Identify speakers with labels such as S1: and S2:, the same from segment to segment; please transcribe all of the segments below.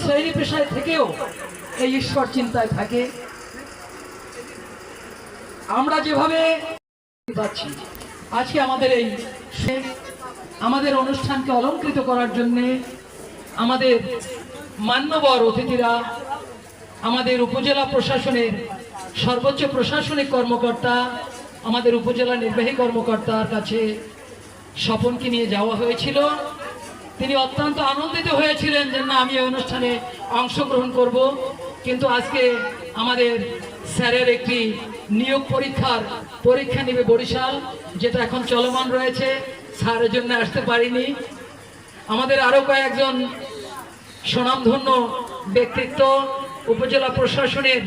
S1: শ্রেণি পেশায় থেকেও এই ঈশ্বর চিন্তায় থাকে। আমরা যেভাবে পাচ্ছি, আজকে আমাদের এই আমাদের অনুষ্ঠানকে অলঙ্কৃত করার জন্যে আমাদের মান্যবর অতিথিরা, আমাদের উপজেলা প্রশাসনের সর্বোচ্চ প্রশাসনিক কর্মকর্তা, আমাদের উপজেলা নির্বাহী কর্মকর্তার কাছে স্বপনকে নিয়ে যাওয়া হয়েছিল। তিনি অত্যন্ত আনন্দিত হয়েছিলেন যে না, আমি এই অনুষ্ঠানে অংশগ্রহণ করব। কিন্তু আজকে আমাদের স্যারের একটি নিয়োগ পরীক্ষার পরীক্ষা নেবে বরিশাল, যেটা এখন চলমান রয়েছে। স্যারের জন্য আসতে পারিনি। আমাদের আরও কয়েকজন স্বনামধন্য ব্যক্তিত্ব, উপজেলা প্রশাসনের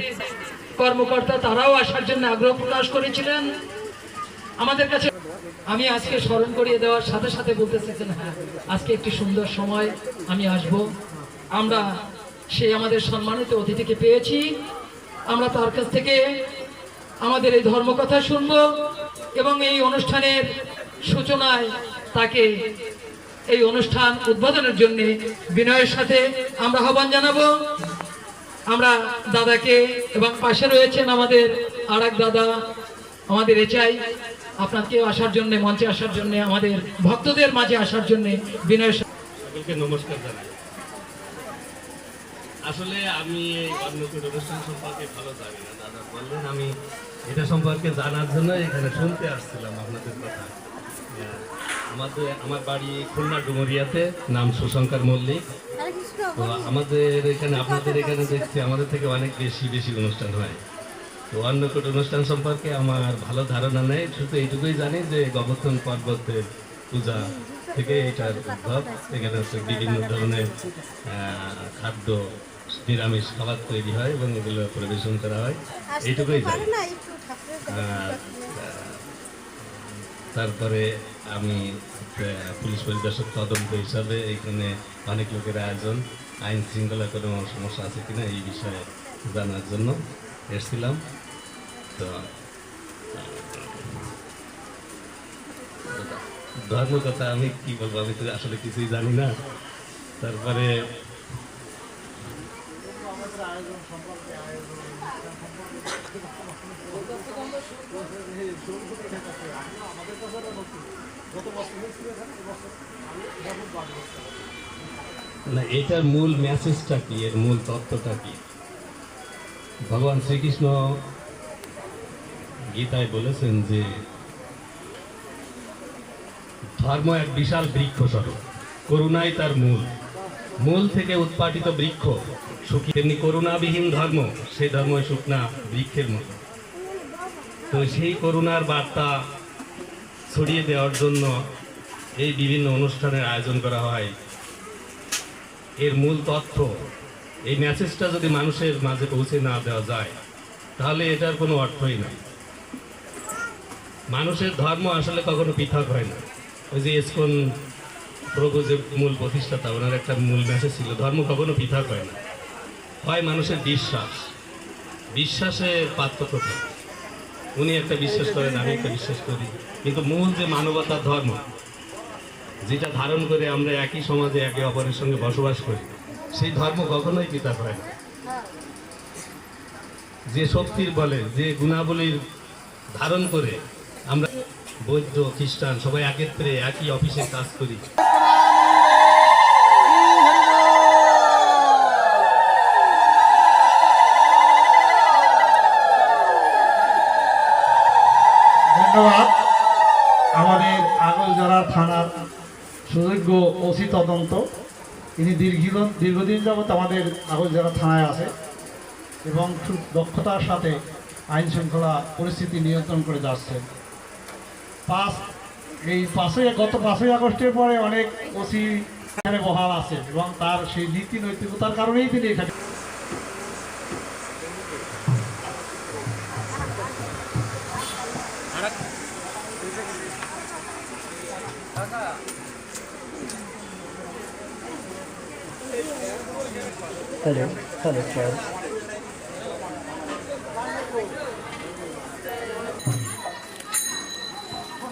S1: কর্মকর্তা, তারাও আসার জন্য আগ্রহ প্রকাশ করেছিলেন। আমাদের কাছে আমি আজকে স্মরণ করিয়ে দেওয়ার সাথে সাথে বলতেছেন হ্যাঁ আজকে একটি সুন্দর সময়, আমি আসব। আমরা সে আমাদের সম্মানিত অতিথিকে পেয়েছি। আমরা তার কাছ থেকে আমাদের এই ধর্মকথা শুনব এবং এই অনুষ্ঠানের সূচনায় তাকে এই অনুষ্ঠান উদ্বোধনের জন্য বিনয়ের সাথে আমরা আহ্বান জানাব। আমরা দাদাকে এবং পাশে রয়েছেন আমাদের আর দাদা, আমাদের এচাই আপনাকে আসার জন্য মঞ্চে আসার জন্য আমাদের ভক্তদের মাঝে আসার জন্য বিনয়ের সাথে
S2: সকলকে নমস্কার জানাই। আসলে আমি এই অন্নকূট অনুষ্ঠান সম্পর্কে ভালো জানি না। দাদা বললেন আমি এটা সম্পর্কে জানার জন্য এখানে শুনতে আসছিলাম আপনাদের কথা। আমাদের আমার বাড়ি খুলনা ডুমুরিয়াতে নাম সুশঙ্কর মল্লিক। তো আমাদের এখানে আপনাদের এখানে দেখছি আমাদের থেকে অনেক বেশি বেশি অনুষ্ঠান হয়। তো অন্নকূট অনুষ্ঠান সম্পর্কে আমার ভালো ধারণা নেই শুধু এইটুকুই জানি যে গোবর্ধন পর্বতের পূজা থেকে এটার উদ্ভব। এখানে হচ্ছে বিভিন্ন ধরনের খাদ্য নিরামিষ খাবার তৈরি হয় এবং এগুলো পরিবেশন করা হয়। এইটুকুই জানি। তারপরে আমি পুলিশ পরিদর্শক তদন্ত হিসাবে এখানে অনেক লোকের আয়োজন আইন শৃঙ্খলা কোনো সমস্যা আছে কিনা এই বিষয়ে জানার জন্য এসেছিলাম। ধর্ম কথা আমি কি বলব? আমি তো আসলে কিছুই জানি না। তারপরে না, এটার মূল মেসেজটা কি? এর মূল তত্ত্বটা কি? ভগবান শ্রীকৃষ্ণ গীতায় বলেছেন যে, ধর্ম এক বিশাল বৃক্ষ স্বরূপ। করুণাই তার মূল। মূল থেকে উৎপাটিত বৃক্ষ, সুখী। তেমনি করুণাবিহীন ধর্ম সেই ধর্ম শুকনা বৃক্ষের মতো। তো সেই করুণার বার্তা ছড়িয়ে দেওয়ার জন্য এই বিভিন্ন অনুষ্ঠানের আয়োজন করা হয়। এর মূল তথ্য, এই মেসেজটা যদি মানুষের মাঝে পৌঁছে না দেওয়া যায়, তাহলে এটার কোনো অর্থই নাই। মানুষের ধর্ম আসলে কখনো পৃথক হয় না। ওই যে ইসকন প্রভু যে মূল প্রতিষ্ঠাতা, ওনার একটা মূল মেসেজ ছিল, ধর্ম কখনো পৃথক হয় না। হয় মানুষের বিশ্বাস। বিশ্বাসের পার্থক্য থাকে। উনি একটা বিশ্বাস করেন, আমি একটা বিশ্বাস করি। কিন্তু মূল যে মানবতার ধর্ম, যেটা ধারণ করে আমরা একই সমাজে একে অপরের সঙ্গে বসবাস করি, সেই ধর্ম কখনোই পৃথক হয় না। যে শক্তির বলে, যে গুণাবলীর ধারণ করে আমরা বৌদ্ধ, খ্রিস্টান, সবাই একত্রে একই অফিসে কাজ করি।
S3: ধন্যবাদ। আমাদের আগলজোড়া থানার সুযোগ্য ওসি তদন্ত। তিনি দীর্ঘ দীর্ঘদিন যাবৎ আমাদের আগলজোড়া থানায় আছে এবং খুব দক্ষতার সাথে আইন শৃঙ্খলা পরিস্থিতি নিয়ন্ত্রণ করে যাচ্ছেন। পাঁচ এই পাঁচই গত পাঁচই আগস্টের পরে অনেক ওসি এখানে বহাল আছে এবং তার সেই নীতি নৈতিকতার কারণেই তিনি এখানে
S1: Hello, hello, হ্যালো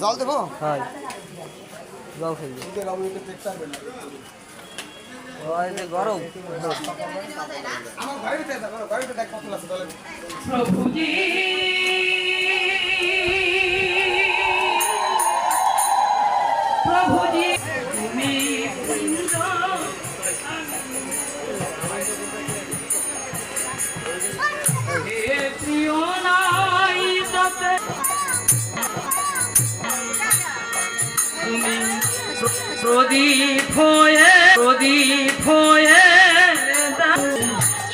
S4: জল দেবো?
S5: হয়। জল খেলবে গরম।
S4: আমার দেখ আমার দেখ কত আছে জলের
S6: প্রদীপ হয়ে প্রদীপ হয়ে।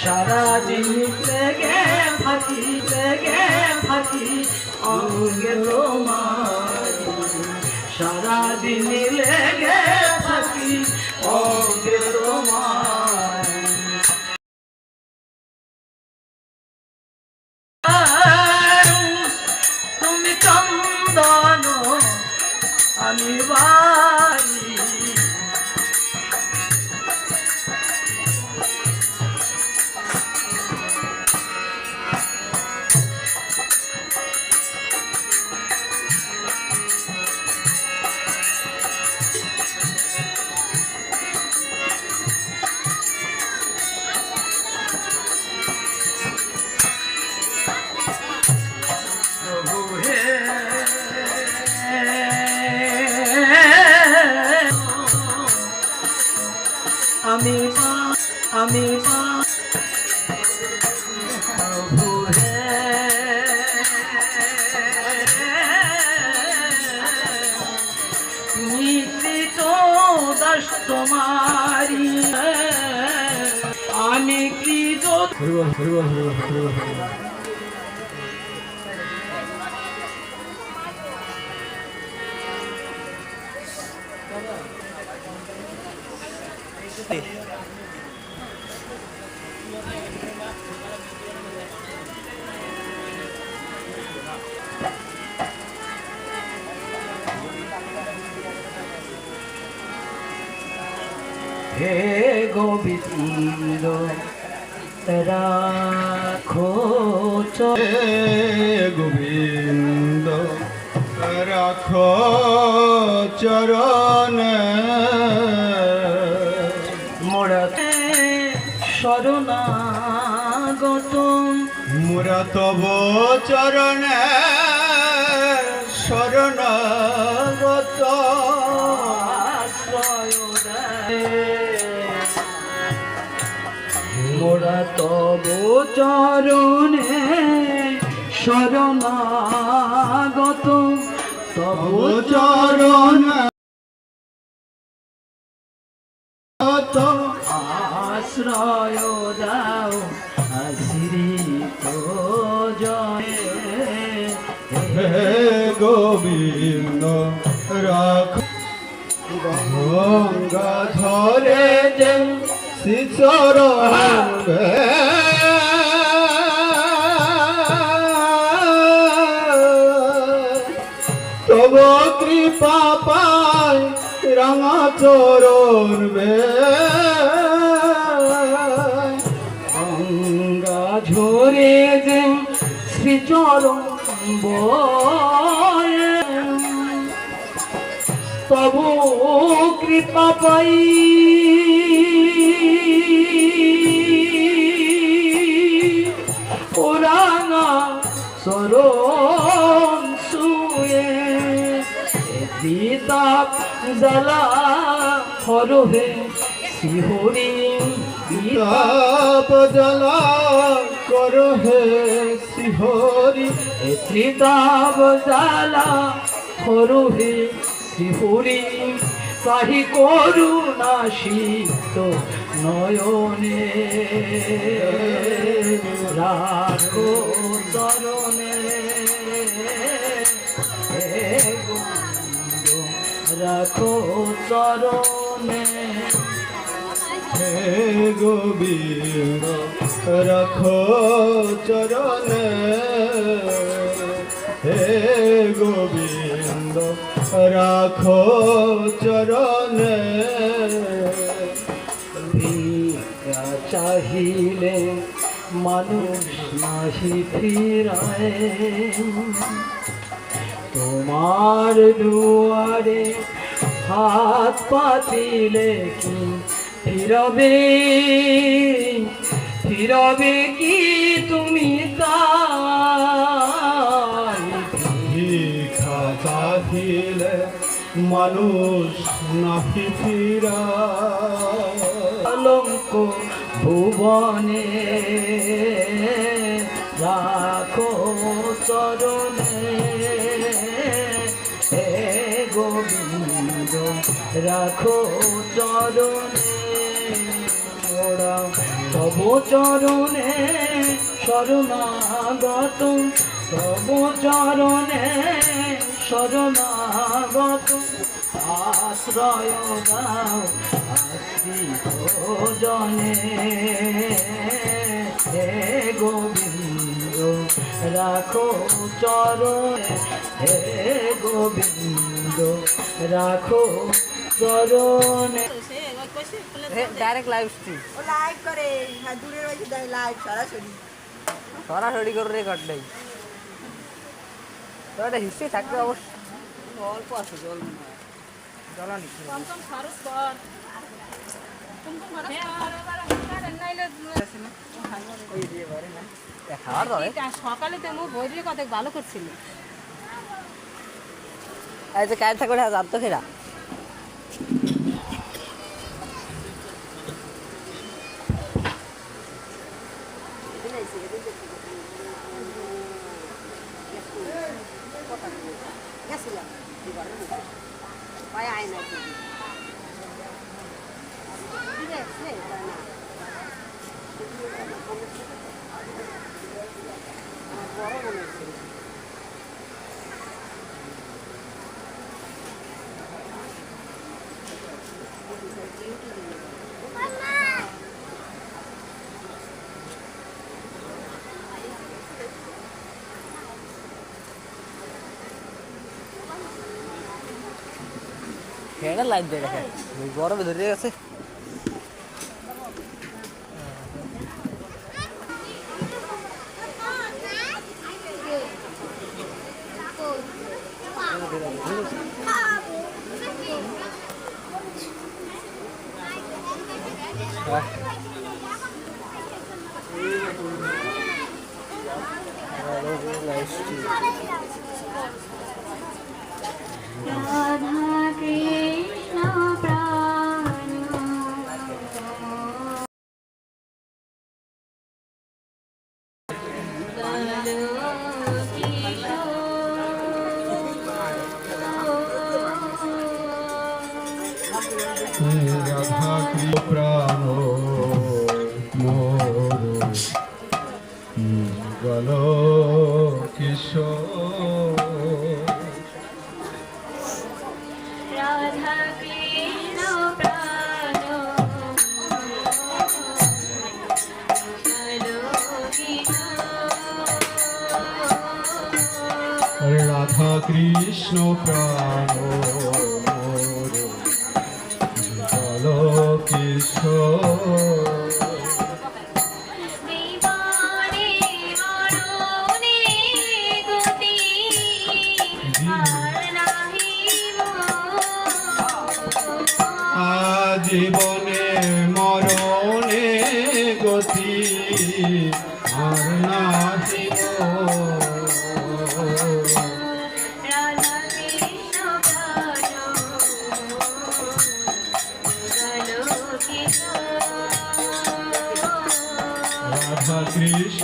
S6: সারাদিন লেগে ফাঁকি লেগে ফাঁকি অঙ্গে তোমার সারাদিন লেগে ফাঁকি অঙ্গে তোমার প্রভু হে তুমি কৃত দাস হে গোবিন্দ রাখো চ-
S7: গোবিন্দ রাখ চরণ।
S6: মোড়াতে শরণাগত।
S7: মুরা তব চরণ শরণগত।
S6: তব চরণে শরণাগত। তব
S7: চরণ
S6: আশ্রয় দাও, আশ্রিত জয়ে
S7: হে গোবিন্দ, রাখ। গঙ্গা ধরে যে শিশর তব কৃপা পায় রাঙা চরণ বে।
S6: গঙ্গা ঝরে যে শ্রীচরণ তবু কৃপা পাই সরণ শুয়ে দিতাপ জ্বালা হরহে শিহরি
S7: তাপ জ্বালা কর হে শিহরি
S6: ত্রিতাপ জ্বালা হরহে শিহরি কাহি করুণা শীত নয়নে। রাখো চরণে রাখো চরণে।
S7: হে গোবিন্দ রাখো চরণ। হে গোবিন্দ রাখো চরণে।
S6: ভিক্ষা চাহিলে মানুষ নাহি ফিরায় তোমার দুয়ারে হাত পাতিলে কি ফিরবে? ফিরবে কি তুমি তাই?
S7: মানুষ নাহি ফিরা
S6: কলঙ্ক ভুবনে রাখো চরণে। হে গোবিন্দ রাখো চরণে। তব চরণে শরণাগত তব চরণে শরণাগত। আশ্রয় দাও আশ্রিত জনে হে গোবিন্দ রাখো চরণে। হে গোবিন্দ রাখো চরণে।
S5: ডাইরেক্ট লাইভ স্ট্রিম
S4: ও লাইভ করে হ্যাঁ দূরে রয়েছে লাইভ সরাসরি।
S5: সরাসরি করে রেকর্ড নেই। তো একটা হিস্ট্রি থাকবে অবশ্য। অল্প আছে জল জ্বালানি দাবে
S8: সকালে তো মুখ বই কথা ভালো করছিল।
S5: আজ কাজ থাকবে জানতো খেরা
S4: পায়ে
S5: লাইভ দিয়ে দেখে গরমে ধরে গেছে।
S9: রাধা প্রাণ
S7: মোর গল কিশোর।
S9: কৃষ্ণ প্রাণ
S7: মোর গল
S9: জীবনে মরণে গতি আর নাহি
S7: আজীবনে